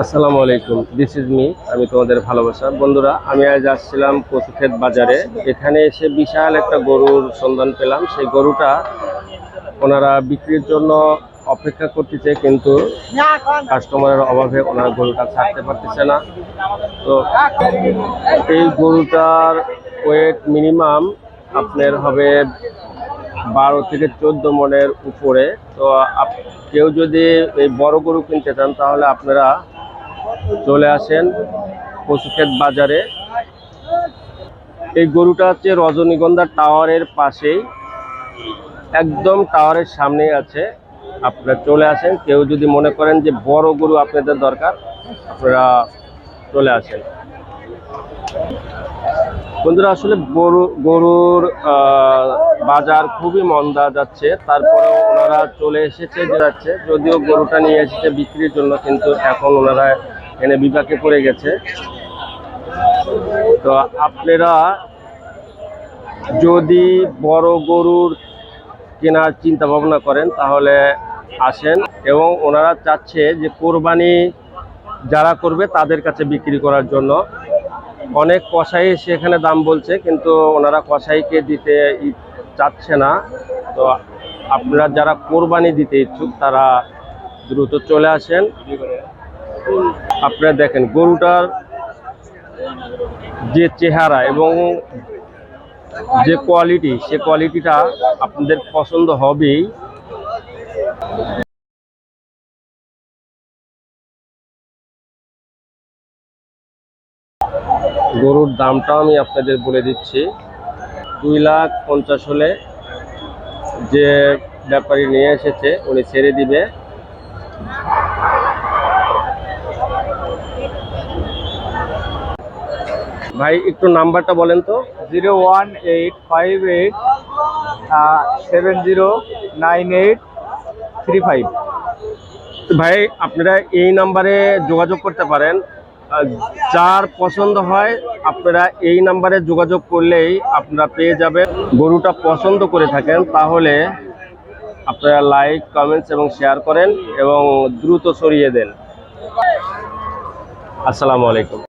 আসসালামু আলাইকুম this is me আমি তোমাদের ভালোবাসা। বন্ধুরা, আমি আজ আসছিলাম কচুক্ষেত বাজারে। এখানে এসে বিশাল একটা গরুর সন্ধান পেলাম। সেই গরুটা ওনারা বিক্রির জন্য অপেক্ষা করতেছে, কিন্তু কাস্টমারের অভাবে ওনারা গরুটা ছাড়তে পারতেছে না। তো এই গরুটার ওয়েট মিনিমাম আপনার হবে বারো থেকে চোদ্দ মনের উপরে। তো কেউ যদি এই বড় গরু কিনতে চান, তাহলে আপনারা চলে আসেন পশুক্ষেত বাজারে। এই গরুটা হচ্ছে রজনীগন্ধা টাওয়ারের পাশেই, একদম টাওয়ারের সামনেই আছে। আপনারা চলে আসেন, কেউ যদি মনে করেন যে বড় গরু আপনাদের দরকার, আপনারা চলে আসেন। বন্ধুরা, আসলে গরু, গরুর বাজার খুবই মন্দা যাচ্ছে। তারপরে ওনারা চলে এসেছে যাচ্ছে। যদিও গরুটা নিয়ে এসেছে বিক্রির জন্য, কিন্তু এখন ওনারা এনে বিপাকে পড়ে গেছে। তো আপনারা যদি বড় গরুর কেনার চিন্তা ভাবনা করেন, তাহলে আসেন এবং ওনারা চাচ্ছে যে কোরবানি যারা করবে তাদের কাছে বিক্রি করার জন্য। অনেক কসাই সেখানে দাম বলছে, কিন্তু ওনারা কসাইকে দিতে চাচ্ছে না। তো আপনারা যারা কোরবানি দিতে ইচ্ছুক, তারা দ্রুত চলে আসেন। আপনারা দেখেন, গরুটার যে চেহারা এবং যে কোয়ালিটি সে কোয়ালিটিটা আপনাদের পছন্দ হবেই। গরুর দামটাও আমি আপনাদের বলে দিচ্ছি, দুই লাখ পঞ্চাশ হলে যে ব্যাপারী নিয়ে এসেছে, উনি ছেড়ে দিবে। ভাই একটু নাম্বারটা বলেন তো। Zero one eight five eight seven zero nine eight three five. ভাই আপনারা এই নাম্বারে যোগাযোগ করতে পারেন। যার পছন্দ হয় আপনারা এই নাম্বারে যোগাযোগ করলেই আপনারা পেয়ে যাবেন। গরুটা পছন্দ করে থাকেন তাহলে আপনারা লাইক কমেন্টস এবং শেয়ার করেন এবং দ্রুত সরিয়ে দেন। আসসালামু আলাইকুম।